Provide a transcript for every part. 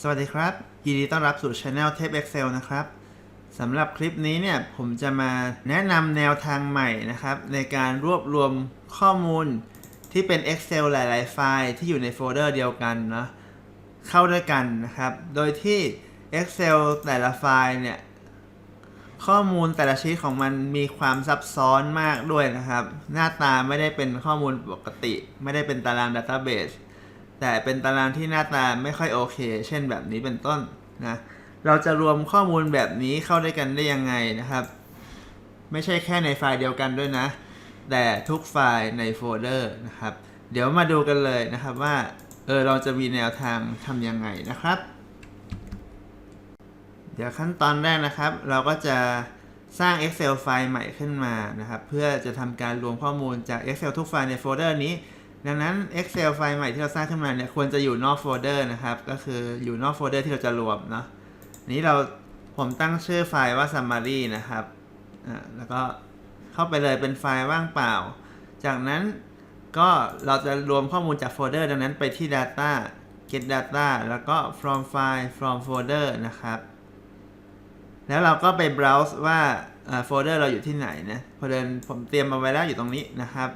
สวัสดีครับ ยินดีต้อนรับสู่ช anel Tape Excel นะครับสำหรับคลิปนี้เนี่ยผมจะมาแนะนำแนวทางใหม่นะครับ ในการรวบรวมข้อมูลที่เป็น Excel หลาย ๆ ไฟล์ที่อยู่ในโฟลเดอร์เดียวกันเนาะเข้าด้วยกันนะครับ โดยที่ Excel แต่ละไฟล์เนี่ย ข้อมูลแต่ละชีตของมันมีความซับซ้อนมากด้วยนะครับ หน้าตาไม่ได้เป็นข้อมูลปกติ ไม่ได้เป็นตารางดัต a b เบส แต่เป็นตารางที่หน้าตาไม่ค่อยโอเค เช่นแบบนี้เป็นต้นนะ เราจะรวมข้อมูลแบบนี้เข้าด้วยกันได้ยังไงนะครับ ไม่ใช่แค่ในไฟล์เดียวกันด้วยนะ แต่ทุกไฟล์ในโฟลเดอร์นะครับ เดี๋ยวมาดูกันเลยนะครับว่า เออเราจะมีแนวทางทำยังไงนะครับ เดี๋ยวขั้นตอนแรกนะครับ เราก็จะสร้าง Excel ไฟล์ใหม่ขึ้นมานะครับ เพื่อจะทำการรวมข้อมูลจาก Excel ทุกไฟล์ในโฟลเดอร์นี้ ดังนั้น Excel ไฟล์ใหม่ที่เราสร้างขึ้นมาเนี่ยควรจะอยู่นอกโฟลเดอร์นะครับ ก็คืออยู่นอกโฟลเดอร์ที่เราจะรวมเนาะนี้เราผมตั้งชื่อไฟล์ว่า summary นะครับอ่าแล้วก็เข้าไปเลยเป็นไฟล์ว่างเปล่า จากนั้นก็เราจะรวมข้อมูลจากโฟลเดอร์ดังนั้นไปที่ data get data แล้วก็ from file from folder นะครับ แล้วเราก็ไป browse ว่าโฟลเดอร์เราอยู่ที่ไหนนะพอเดินผมเตรียมมาไว้แล้วอยู่ตรงนี้นะครับ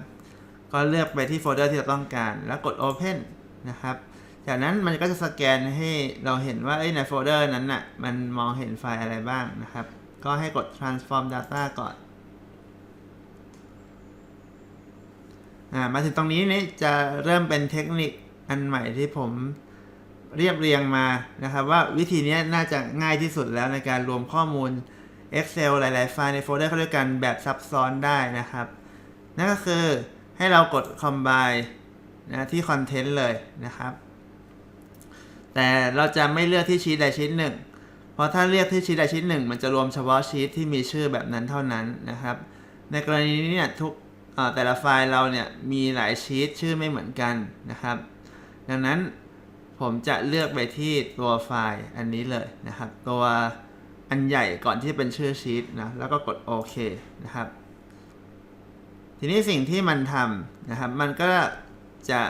ก็เลือกไปที่โฟลเดอร์ที่เราต้องการ แล้วกด open นะครับ จากนั้นมันก็จะสแกนให้เราเห็นว่าในโฟลเดอร์นั้นน่ะมันมองเห็นไฟล์อะไรบ้างนะครับ ก็ให้กด transform data ก่อนอ่ามาถึงตรงนี้นี่จะเริ่มเป็นเทคนิคอันใหม่ที่ผมเรียบเรียงมานะครับ ว่าวิธีนี้น่าจะง่ายที่สุดแล้วในการรวมข้อมูล Excel หลาย ๆ ไฟล์ในโฟลเดอร์เข้าด้วยกันแบบซับซ้อนได้นะครับ นั่นก็คือ ให้เรากด combine นะที่ content เลยนะครับ แต่เราจะไม่เลือกที่ชีตใดชีตหนึ่ง เพราะถ้าเลือกที่ชีตใดชีตหนึ่งมันจะรวมเฉพาะชีตที่มีชื่อแบบนั้นเท่านั้นนะครับ ในกรณีนี้เนี่ยทุกเอ่อแต่ละไฟล์เราเนี่ยมีหลายชีตชื่อไม่เหมือนกันนะครับ ดังนั้นผมจะเลือกไปที่ตัวไฟล์อันนี้เลยนะครับ ตัวอันใหญ่ก่อนที่เป็นชื่อชีตนะแล้วก็กดโอเคนะครับ ทีนี้สิ่งที่มันทำนะครับ มันก็จะ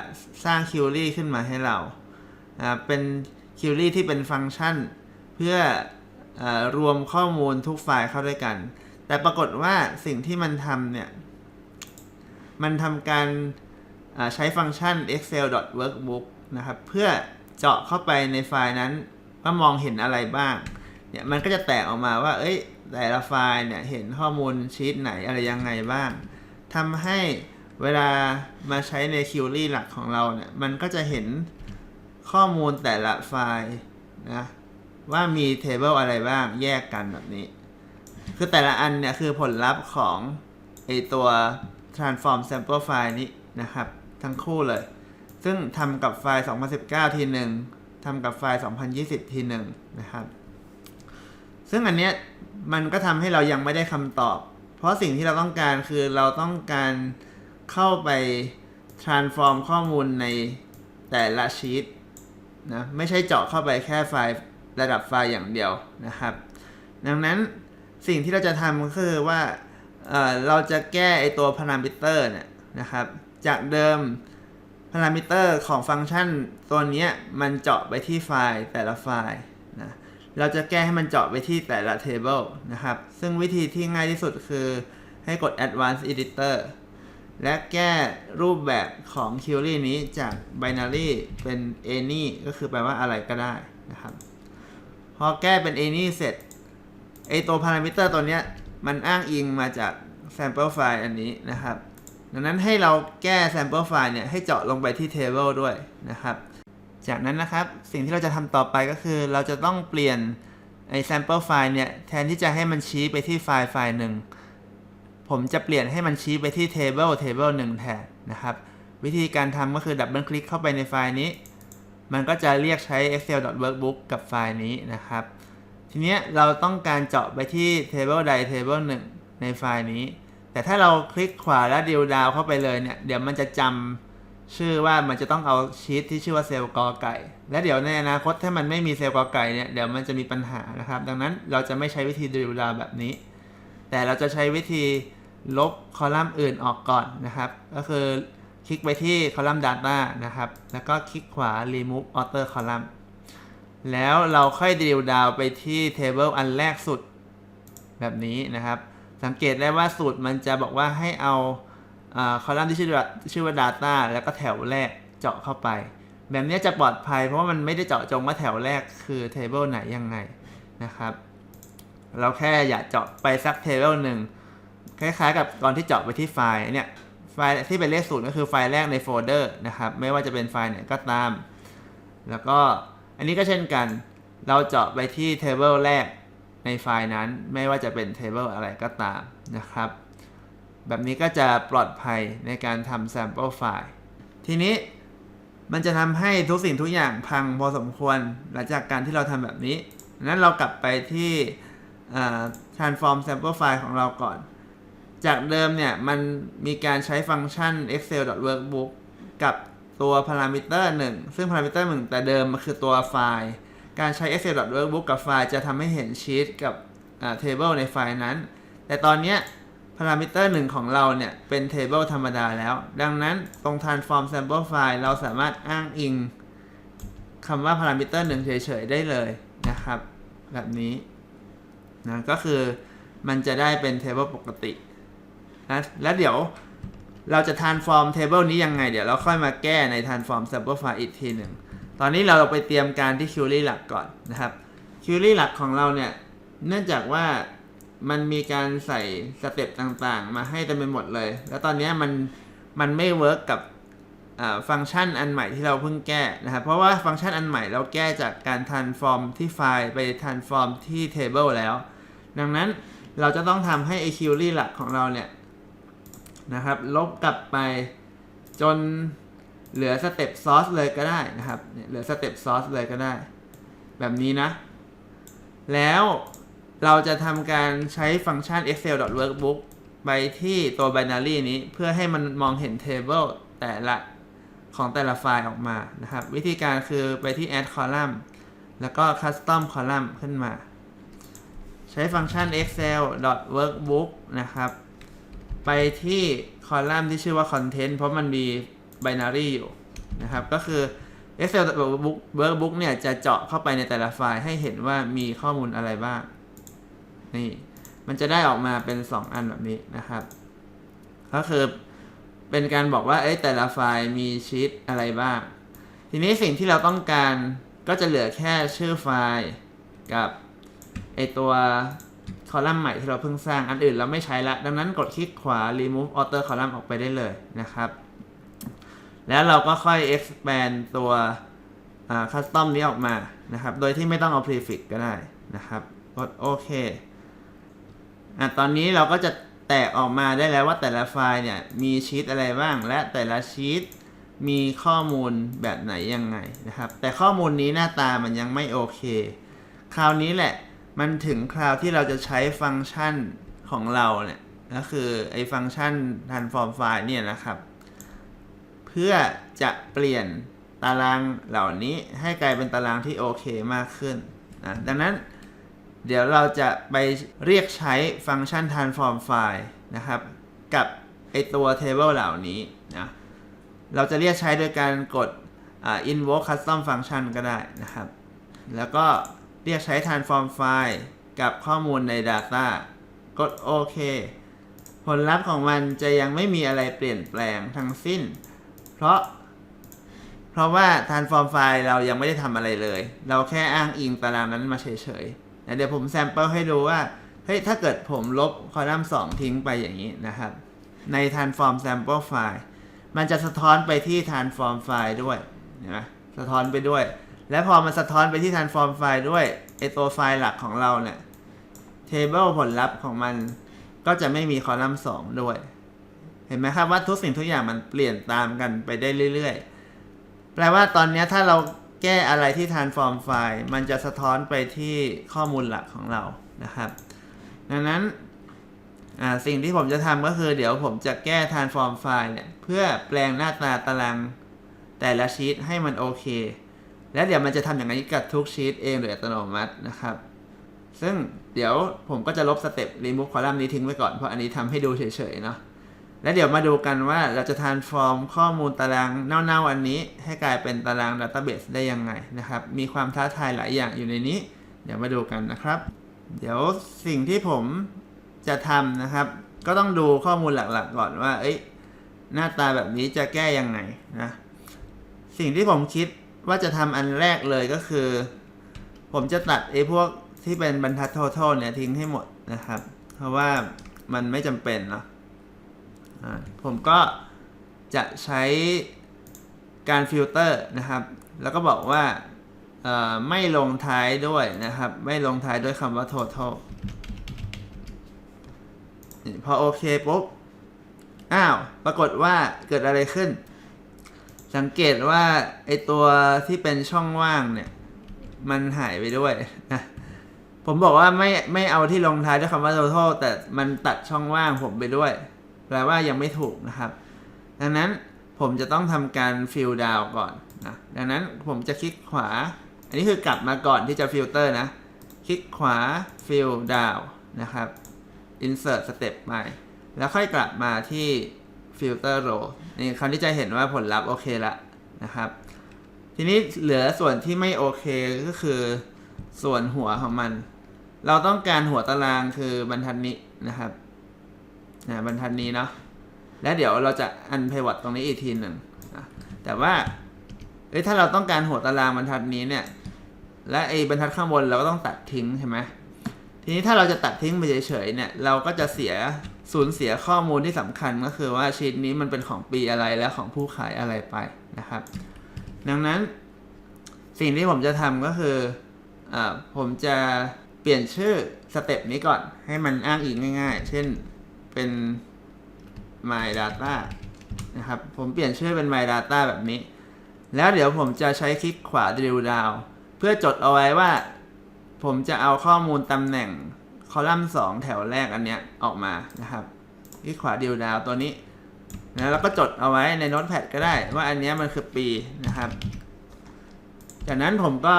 สร้างคิวรี่ขึ้นมาให้เรานะครับเป็นคิวรี่ที่เป็นฟังก์ชัน เพื่ออรวมข้อมูลทุกไฟล์เข้าด้วยกัน แต่ปรากฏว่าสิ่งที่มันทำเนี่ย มันทำการใช้ฟังก์ชัน excel.workbook นะครับ เพื่อเจาะเข้าไปในไฟล์นั้นว่ามองเห็นอะไรบ้าง เนี่ยมันก็จะแตกออกมาว่า เอ้ย แต่ละไฟล์เนี่ยเห็นข้อมูลชีตไหนอะไรยังไงบ้าง ทำให้เวลามาใช้ในคิวรี่หลักของเราเนี่ย มันก็จะเห็นข้อมูลแต่ละไฟล์นะว่ามีเทเบิลอะไรบ้างแยกกันแบบนี้ คือแต่ละอันเนี่ย คือผลลัพธ์ของไอตัว transform sample file นี้นะครับ ทั้งคู่เลย ซึ่งทำกับไฟล์ 2019 ทีหนึ่งทำกับไฟล์ 2020 ทีหนึ่งนะครับ ซึ่งอันเนี้ยมันก็ทำให้เรายังไม่ได้คำตอบ เพราะสิ่งที่เราต้องการคือเราต้องการเข้าไป transform ข้อมูลในแต่ละชีตนะไม่ใช่เจาะเข้าไปแค่ไฟล์ระดับไฟล์อย่างเดียวนะครับ ดังนั้นสิ่งที่เราจะทำก็คือว่าเเราจะแก้ไอตัวพารามิเตอร์เนี่ยนะครับ จากเดิมพารามิเตอร์ของฟังก์ชันตัวนี้มันเจาะไปที่ไฟล์แต่ละไฟล์ เราจะแก้ให้มันเจาะไปที่แต่ละ table นะครับ ซึ่งวิธีที่ง่ายที่สุดคือให้กด advanced editor และแก้รูปแบบของ query นี้จาก binary เป็น any ก็คือแปลว่าอะไรก็ได้นะครับ พอแก้เป็น any เสร็จไอตัวพารามิเตอร์ตัวเนี้ยมันอ้างอิงมาจาก sample file อันนี้นะครับ ดังนั้นให้เราแก้ sample file เนี่ยให้เจาะลงไปที่ table ด้วยนะครับ จากนั้นนะครับ สิ่งที่เราจะทำต่อไปก็คือ เราจะต้องเปลี่ยนไอ้ sample file เนี่ย แทนที่จะให้มันชี้ไปที่ไฟล์ไฟล์หนึ่ง ผมจะเปลี่ยนให้มันชี้ไปที่ table table หนึ่งแทนนะครับ วิธีการทำก็คือดับเบิลคลิกเข้าไปในไฟล์นี้ มันก็จะเรียกใช้ excel.workbook กับไฟล์นี้นะครับ ทีนี้เราต้องการเจาะไปที่ table ใด table หนึ่งในไฟล์นี้ แต่ถ้าเราคลิกขวาแล้วดิวดาวเข้าไปเลยเนี่ย เดี๋ยวมันจะจำ ชื่อว่ามันจะต้องเอาชีตที่ชื่อว่าเซลล์กอไก่ และเดี๋ยวในอนาคตถ้ามันไม่มีเซลล์กอไก่เนี่ยเดี๋ยวมันจะมีปัญหานะครับ ดังนั้นเราจะไม่ใช้วิธีดิวดาวแบบนี้ แต่เราจะใช้วิธีลบคอลัมน์อื่นออกก่อนนะครับ ก็คือคลิกไปที่คอลัมน์ Data นะครับ แล้วก็คลิกขวา remove outer column แล้วเราค่อยดิวดาวไปที่ table อันแรกสุดแบบนี้นะครับ สังเกตได้ว่าสูตรมันจะบอกว่าให้เอา คอลัมน์ที่ชื่อว่าชื่อว่า data แล้วก็แถวแรกเจาะเข้าไป แบบนี้จะปลอดภัยเพราะว่ามันไม่ได้เจาะจงว่าแถวแรกคือ table ไหนยังไงนะครับ เราแค่อยากเจาะไปสัก table หนึ่งคล้ายๆ กับตอนที่เจาะไปที่ไฟล์เนี่ยไฟล์ที่เป็นเลขศูนย์ก็คือไฟล์แรกในโฟลเดอร์นะครับไม่ว่าจะเป็นไฟล์ไหนก็ตาม แล้วก็อันนี้ก็เช่นกัน เราเจาะไปที่ table แรกในไฟล์นั้นไม่ว่าจะเป็น table อะไรก็ตามนะครับ แบบนี้ก็จะปลอดภัยในการทำ sample file ทีนี้มันจะทำให้ทุกสิ่งทุกอย่างพังพอสมควรหลังจากการที่เราทำแบบนี้นั้นเรากลับไปที่ transform sample file ของเราก่อน จากเดิมเนี่ย มันมีการใช้ฟังก์ชัน excel.workbook กับตัว parameter 1ซึ่ง parameter 1แต่เดิมมันคือตัวไฟล์ การใช้ excel.workbook กับไฟล์จะทำให้เห็นชีตกับ table ในไฟล์นั้น แต่ตอนเนี้ย parameter 1ของเราเนี่ย เป็น table ธรรมดาแล้ว ดังนั้นตรง transform sample file เราสามารถอ้างอิงคำว่า parameter 1เฉยๆ ได้เลยนะครับ แบบนี้นะก็คือมันจะได้เป็น table ปกตินะแล้วเดี๋ยวเราจะ transform table นี้ยังไง เดี๋ยวเราค่อยมาแก้ใน transform sample file อีกทีหนึ่ง ตอนนี้เราไปเตรียมการที่ query หลักก่อนนะครับ query หลักของเราเนี่ย เนื่องจากว่า มันมีการใส่สเต็ปต่างๆ มาให้เต็มไปหมดเลย แล้วตอนนี้มันมันไม่เวิร์กกับฟังก์ชันอันใหม่ที่เราเพิ่งแก้นะครับ เพราะว่าฟังก์ชันอันใหม่เราแก้จากการ transform ที่ไฟล์ไป transform ที่ table แล้ว ดังนั้นเราจะต้องทำให้ไอ้ query หลักของเราเนี่ยนะครับ ลบกลับไปจนเหลือสเต็ปซอสเลยก็ได้นะครับเนี่ยเหลือสเต็ปซอสเลยก็ได้ แบบนี้นะ แล้ว เราจะทำการใช้ฟังก์ชัน excel.workbook ไปที่ตัว binary นี้เพื่อให้มันมองเห็น table แต่ละของแต่ละไฟล์ออกมานะครับ วิธีการคือไปที่ add column แล้วก็ custom column ขึ้นมา ใช้ฟังก์ชัน excel.workbook นะครับ ไปที่คอลัมน์ที่ชื่อว่า content เพราะมันมี binary อยู่นะครับ ก็คือ Excel workbook workbook เนี่ยจะเจาะเข้าไปในแต่ละไฟล์ให้เห็นว่ามีข้อมูลอะไรบ้าง นี่มันจะได้ออกมาเป็น 2 อันแบบนี้นะครับ ก็คือเป็นการบอกว่าเอ้แต่ละไฟล์มีชีตอะไรบ้าง ทีนี้สิ่งที่เราต้องการก็จะเหลือแค่ชื่อไฟล์กับไอตัวคอลัมน์ใหม่ที่เราเพิ่งสร้างอันอื่นเราไม่ใช้ละ ดังนั้นกดคลิกขวา remove author column ออกไปได้เลยนะครับ แล้วเราก็ค่อย expand ตัว custom นี้ออกมานะครับ โดยที่ไม่ต้องเอา prefix ก็ได้นะครับ กดโอเค อะตอนนี้เราก็จะแตกออกมาได้แล้วว่าแต่ละไฟล์เนี่ยมีชีตอะไรบ้าง และแต่ละชีตมีข้อมูลแบบไหนยังไงนะครับ แต่ข้อมูลนี้หน้าตามันยังไม่โอเค คราวนี้แหละมันถึงคราวที่เราจะใช้ฟังก์ชันของเราเนี่ยก็คือไอ้ฟังก์ชัน transform file เนี่ยนะครับ เพื่อจะเปลี่ยนตารางเหล่านี้ให้กลายเป็นตารางที่โอเคมากขึ้นนะดังนั้น เดี๋ยวเราจะไปเรียกใช้ฟังก์ชัน transform file นะครับ กับไอตัว table เหล่านี้นะ เราจะเรียกใช้โดยการกด invoke custom function ก็ได้นะครับ แล้วก็เรียกใช้ transform file กับข้อมูลใน data กดโอเค ผลลัพธ์ของมันจะยังไม่มีอะไรเปลี่ยนแปลงทั้งสิ้น เพราะ เพราะว่า transform file เรายังไม่ได้ทำอะไรเลย เราแค่อ้างอิงตารางนั้นมาเฉยๆ เดี๋ยวผมแซมเปิลให้ดูว่า เฮ้ย ถ้าเกิดผมลบคอลัมน์2ทิ้งไปอย่างนี้นะครับ ใน transform sample file มันจะสะท้อนไปที่ transform file ด้วยเห็นไหมสะท้อนไปด้วย และพอมันสะท้อนไปที่ transform file ด้วยไอตัวไฟล์หลักของเราเนี่ย table ผลลัพธ์ของมันก็จะไม่มีคอลัมน์2ด้วย เห็นไหมครับว่าทุกสิ่งทุกอย่างมันเปลี่ยนตามกันไปได้เรื่อย ๆ แปลว่าตอนนี้ถ้าเรา แก้อะไรที่ transform file มันจะสะท้อนไปที่ข้อมูลหลักของเรานะครับ ดังนั้นสิ่งที่ผมจะทำก็คือเดี๋ยวผมจะแก้ transform file เนี่ยเพื่อแปลงหน้าตาตารางแต่ละชีตให้มันโอเค แล้วเดี๋ยวมันจะทำอย่างนี้กับทุกชีตเองโดยอัตโนมัตินะครับ ซึ่งเดี๋ยวผมก็จะลบสเต็ป remove column นี้ทิ้งไว้ก่อนเพราะอันนี้ทำให้ดูเฉยๆเนาะ แล้วเดี๋ยวมาดูกันว่าเราจะ transform ข้อมูลตารางเน่าๆอันนี้ ให้กลายเป็นตาราง database ได้ยังไงนะครับ มีความท้าทายหลายอย่างอยู่ในนี้ เดี๋ยวมาดูกันนะครับ เดี๋ยวสิ่งที่ผมจะทำนะครับ ก็ต้องดูข้อมูลหลักๆก่อนว่า เอ้ยหน้าตาแบบนี้จะแก้ยังไงนะ สิ่งที่ผมคิดว่าจะทำอันแรกเลยก็คือ ผมจะตัดไอ้พวกที่เป็นบรรทัด total เนี่ยทิ้งให้หมดนะครับ เพราะว่ามันไม่จำเป็นเนาะ ผมก็จะใช้การฟิลเตอร์นะครับ แล้วก็บอกว่าไม่ลงท้ายด้วยนะครับ ไม่ลงท้ายด้วยคำว่า total พอโอเคปุ๊บ อ้าว ปรากฏว่าเกิดอะไรขึ้น สังเกตว่าไอตัวที่เป็นช่องว่างเนี่ย มันหายไปด้วยนะผมบอกว่าไม่ไม่เอาที่ลงท้ายด้วยคำว่า total แต่มันตัดช่องว่างผมไปด้วย แปลว่ายังไม่ถูกนะครับ ดังนั้นผมจะต้องทำการฟิลดาวก่อนนะดังนั้นผมจะคลิกขวา อันนี้คือกลับมาก่อนที่จะฟิลเตอร์นะ คลิกขวาฟิลดาวนะครับ insert step ใหม่ แล้วค่อยกลับมาที่ filter row นี่คราวนี้จะเห็นว่าผลลัพธ์โอเคละนะครับ ทีนี้เหลือส่วนที่ไม่โอเคก็คือส่วนหัวของมัน เราต้องการหัวตารางคือบรรทัดนี้นะครับ นะบรรทัดนี้เนาะแล้วเดี๋ยวเราจะอัน pivot ตรงนี้อีกทีหนึ่งนะแต่ว่าเอ้ยถ้าเราต้องการหัวตารางบรรทัดนี้เนี่ย และไอ้บรรทัดข้างบนเราก็ต้องตัดทิ้งใช่ไหมทีนี้ถ้าเราจะตัดทิ้งไปเฉยๆเนี่ยเราก็จะเสียสูญเสียข้อมูลที่สำคัญก็คือว่าชีตนี้มันเป็นของปีอะไรและของผู้ขายอะไรไปนะครับ ดังนั้นสิ่งที่ผมจะทำก็คืออผมจะเปลี่ยนชื่อสเต็ปนี้ก่อนให้มันอ้างอิงง่าย ๆ เช่น เป็น my data นะครับ ผมเปลี่ยนชื่อเป็น my data แบบนี้ แล้วเดี๋ยวผมจะใช้คลิกขวา drill down เพื่อจดเอาไว้ว่า ผมจะเอาข้อมูลตำแหน่งคอลัมน์สองแถวแรกอันเนี้ยออกมานะครับคลิกขวา drill down ตัวนี้นะแล้วก็จดเอาไว้ในโน้ตแพดก็ได้ว่าอันเนี้ยมันคือปีนะครับ จากนั้นผมก็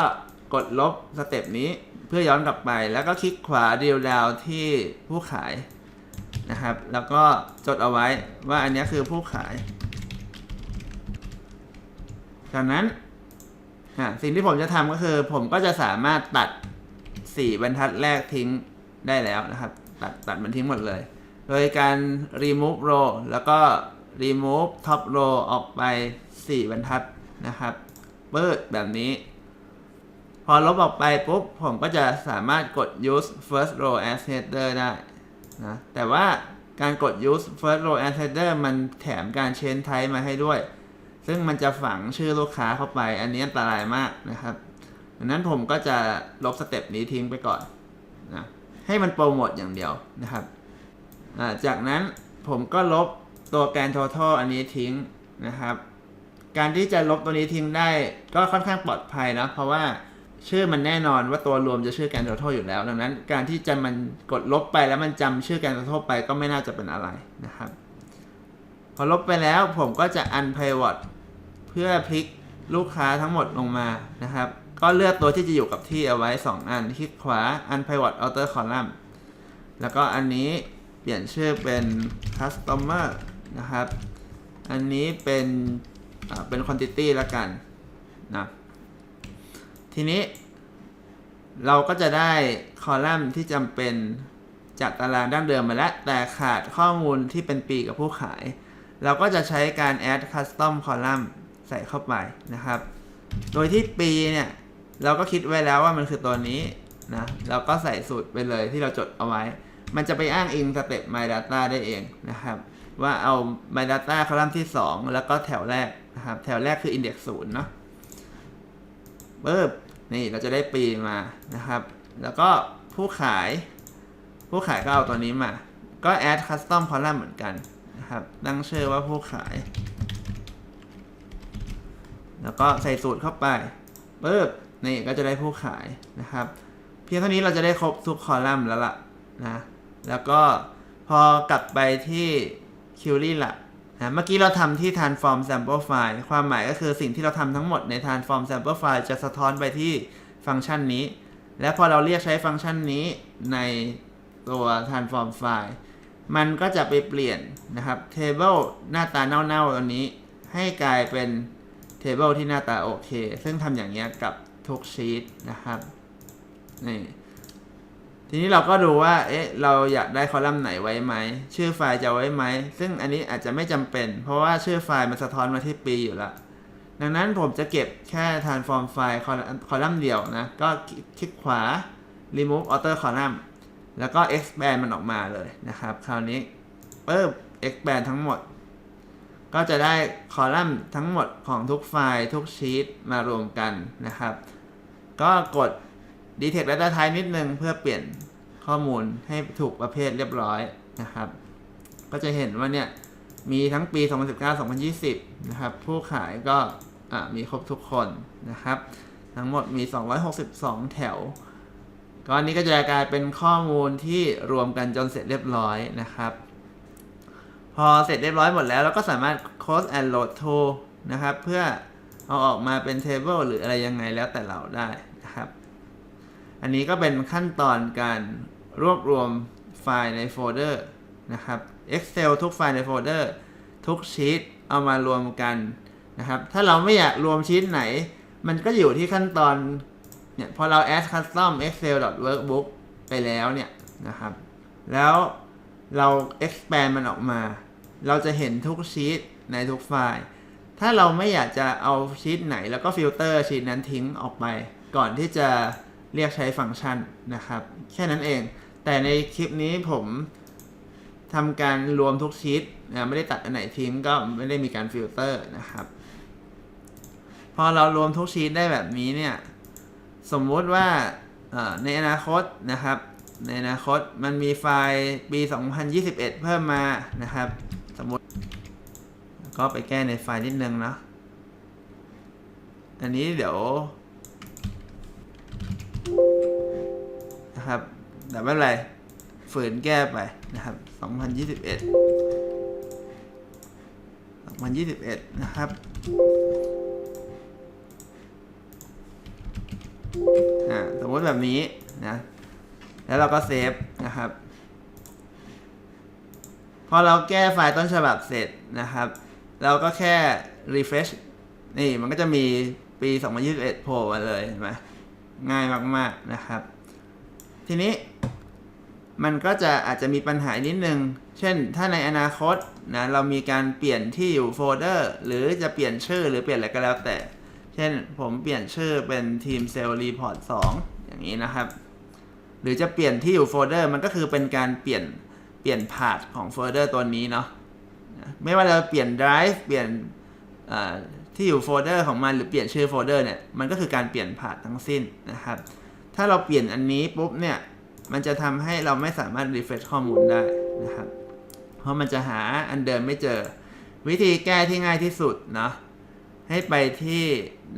กดลบสเต็ปนี้เพื่อย้อนกลับไป แล้วก็คลิกขวา drill down ที่ผู้ขาย นะครับ แล้วก็จดเอาไว้ว่าอันนี้คือผู้ขาย จากนั้นสิ่งที่ผมจะทำก็คือ ผมก็จะสามารถตัด 4 บรรทัดแรกทิ้งได้แล้วนะครับ ตัดตัดมันทิ้งหมดเลย โดยการ remove row แล้วก็ remove top row ออกไป 4 บรรทัดนะครับเปิดแบบนี้ พอลบออกไปปุ๊บ ผมก็จะสามารถกด use first row as header ได้ นะแต่ว่าการกด use first row as header มันแถมการ change type มาให้ด้วย ซึ่งมันจะฝังชื่อลูกค้าเข้าไป อันนี้อันตรายมากนะครับดังนั้นผมก็จะลบสเต็ปนี้ทิ้งไปก่อนนะให้มันโปรโมทอย่างเดียวนะครับ จากนั้นผมก็ลบตัวแกน total อันนี้ทิ้งนะครับ การที่จะลบตัวนี้ทิ้งได้ก็ค่อนข้างปลอดภัยนะเพราะว่า ชื่อมันแน่นอนว่าตัวรวมจะชื่อแกน total อยู่แล้ว ดังนั้นการที่จะมันกดลบไปแล้วมันจำชื่อแกน total ไปก็ไม่น่าจะเป็นอะไรนะครับ พอลบไปแล้วผมก็จะ unpivot เพื่อพลิกลูกค้าทั้งหมดลงมานะครับ ก็เลือกตัวที่จะอยู่กับที่เอาไว้ 2 อันคลิกขวา unpivot outer column แล้วก็อันนี้เปลี่ยนชื่อเป็น customer นะครับ อันนี้เป็นอ่าเป็น quantity ละกันนะ ทีนี้ เราก็จะได้คอลัมน์ที่จำเป็นจากตารางดั้งเดิมมาแล้ว แต่ขาดข้อมูลที่เป็นปีกับผู้ขาย เราก็จะใช้การ add custom column ใส่เข้าไปนะครับ โดยที่ปีเนี่ย เราก็คิดไว้แล้วว่ามันคือตัวนี้นะเราก็ใส่สูตรไปเลยที่เราจดเอาไว้ มันจะไปอ้างอิงสเต็ป my data ได้เองนะครับ ว่าเอา my data คอลัมน์ที่ 2 แล้วก็แถวแรกนะครับ แถวแรกคือ index 0เนาะ ปึ๊บนี่เราจะได้ปีมานะครับ แล้วก็ผู้ขาย ผู้ขายก็เอาตัวนี้มา ก็ add custom column เหมือนกันนะครับตั้งชื่อว่าผู้ขาย แล้วก็ใส่สูตรเข้าไปปึ๊บนี่ก็จะได้ผู้ขายนะครับ เพียงเท่านี้เราจะได้ครบทุกคอลัมน์แล้วล่ะนะแล้วก็พอกลับไปที่ query หลัก นะเมื่อกี้เราทำที่ transform sample file ความหมายก็คือสิ่งที่เราทำทั้งหมดใน transform sample file จะสะท้อนไปที่ฟังก์ชันนี้ และพอเราเรียกใช้ฟังก์ชันนี้ในตัว transform file มันก็จะไปเปลี่ยนนะครับ table หน้าตาเน่าๆตัวนี้ ให้กลายเป็น table ที่หน้าตาโอเค ซึ่งทำอย่างเงี้กับทุกชีตนะครับนี่ ทีนี้เราก็ดูว่า เอ๊ะ เราอยากได้คอลัมน์ไหนไว้ไหม ชื่อไฟล์จะไว้ไหม ซึ่งอันนี้อาจจะไม่จำเป็น เพราะว่าชื่อไฟล์มันสะท้อนมาที่ปีอยู่แล้วดังนั้นผมจะเก็บแค่ transform ไฟล์คอลัมน์เดียวนะ ก็คลิกขวา remove outer column แล้วก็ expand มันออกมาเลยนะครับ คราวนี้ปึ๊บ expand ทั้งหมด ก็จะได้คอลัมน์ทั้งหมดของทุกไฟล์ทุกชีตมารวมกันนะครับ ก็กด detect data type นิดนึงเพื่อเปลี่ยนข้อมูลให้ถูกประเภทเรียบร้อยนะครับ ก็จะเห็นว่าเนี่ยมีทั้งปี 2019-2020 นะครับ ผู้ขายก็มีครบทุกคนนะครับ ทั้งหมดมี 262 แถวก็อันนี้ก็จะกลายเป็นข้อมูลที่รวมกันจนเสร็จเรียบร้อยนะครับ พอเสร็จเรียบร้อยหมดแล้วเราก็สามารถ close and load to นะครับ เพื่อเอาออกมาเป็น table หรืออะไรยังไงแล้วแต่เราได้ อันนี้ก็เป็นขั้นตอนการรวบรวมไฟล์ในโฟลเดอร์นะครับ Excel ทุกไฟล์ในโฟลเดอร์ทุกชีตเอามารวมกันนะครับ ถ้าเราไม่อยากรวมชีตไหน มันก็อยู่ที่ขั้นตอนเนี่ยพอเรา add custom excel workbook ไปแล้วเนี่ยนะครับ แล้วเรา expand มันออกมา เราจะเห็นทุกชีตในทุกไฟล์ ถ้าเราไม่อยากจะเอาชีตไหน แล้วก็ฟิลเตอร์ชีตนั้นทิ้งออกไป ก่อนที่จะ เรียกใช้ฟังก์ชันนะครับ แค่นั้นเอง แต่ในคลิปนี้ผมทำการรวมทุกชีตนะไม่ได้ตัดอันไหนทิ้งก็ไม่ได้มีการฟิลเตอร์นะครับ พอเรารวมทุกชีตได้แบบนี้เนี่ย สมมุติว่าในอนาคตนะครับ ในอนาคตมันมีไฟล์ปี 2021 เพิ่มมานะครับ สมมติ ก็ไปแก้ในไฟล์นิดนึงเนาะอันนี้เดี๋ยว นะครับ แต่ไม่เป็นไรฝืนแก้ไปนะครับ 2021 2021 นะครับ อ่า สมมติแบบนี้นะ แล้วเราก็เซฟนะครับ พอเราแก้ไฟล์ต้นฉบับเสร็จนะครับ เราก็แค่ refresh นี่มันก็จะมีปี 2021 โผล่มาเลยเห็นไหมง่ายมาก ๆ นะครับ ทีนี้มันก็จะอาจจะมีปัญหานิดนึง เช่น ถ้าในอนาคตนะเรามีการเปลี่ยนที่อยู่โฟลเดอร์ หรือจะเปลี่ยนชื่อหรือเปลี่ยนอะไรก็แล้วแต่ เช่นผมเปลี่ยนชื่อเป็นทีมเซลล์รีพอร์ต2อย่างนี้นะครับ หรือจะเปลี่ยนที่อยู่โฟลเดอร์มันก็คือเป็นการเปลี่ยนเปลี่ยนพาธของโฟลเดอร์ตัวนี้เนาะ ไม่ว่าเราเปลี่ยน drive เปลี่ยนที่อยู่โฟลเดอร์ของมันหรือเปลี่ยนชื่อโฟลเดอร์เนี่ย มันก็คือการเปลี่ยนพาธทั้งสิ้นนะครับ ถ้าเราเปลี่ยนอันนี้ปุ๊บเนี่ย มันจะทำให้เราไม่สามารถ refresh ข้อมูลได้นะครับ เพราะมันจะหาอันเดิมไม่เจอ วิธีแก้ที่ง่ายที่สุดเนาะ ให้ไปที่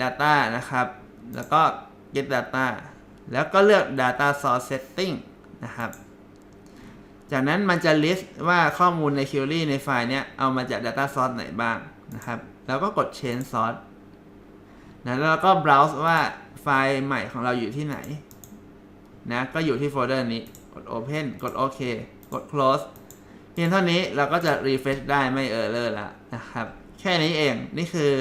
data นะครับ แล้วก็ get data แล้วก็เลือก data source setting นะครับจากนั้นมันจะ list ว่าข้อมูลใน query ในไฟล์เนี้ยเอามาจาก data source ไหนบ้างนะครับ แล้วก็กด change source นะแล้วก็ browse ว่าไฟล์ใหม่ของเราอยู่ที่ไหน นะ ก็อยู่ที่โฟลเดอร์นี้ กด open กดโอเค กด close เพียงเท่านี้เราก็จะ refresh ได้ไม่เออร์เลอร์ล้วนะครับ แค่นี้เอง นี่คือ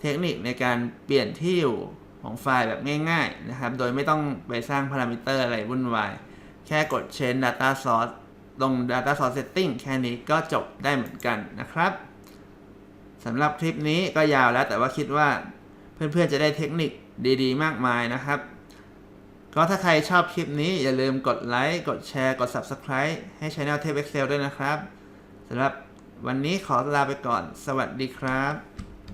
เทคนิคในการเปลี่ยนที่อยู่ของไฟล์แบบง่าย ๆ นะครับ โดยไม่ต้องไปสร้างพารามิเตอร์อะไรวุ่นวาย แค่กด change data source ลง data source setting แค่นี้ก็จบได้เหมือนกันนะครับสำหรับคลิปนี้ก็ยาวแล้วแต่ว่าคิดว่าเพื่อนๆจะได้เทคนิคดีๆ มากมายนะครับ ก็ถ้าใครชอบคลิปนี้อย่าลืมกดไลค์ กดแชร์ กด Subscribe ให้ Channel Tape Excel ด้วยนะครับสำหรับวันนี้ขอลาไปก่อน สวัสดีครับ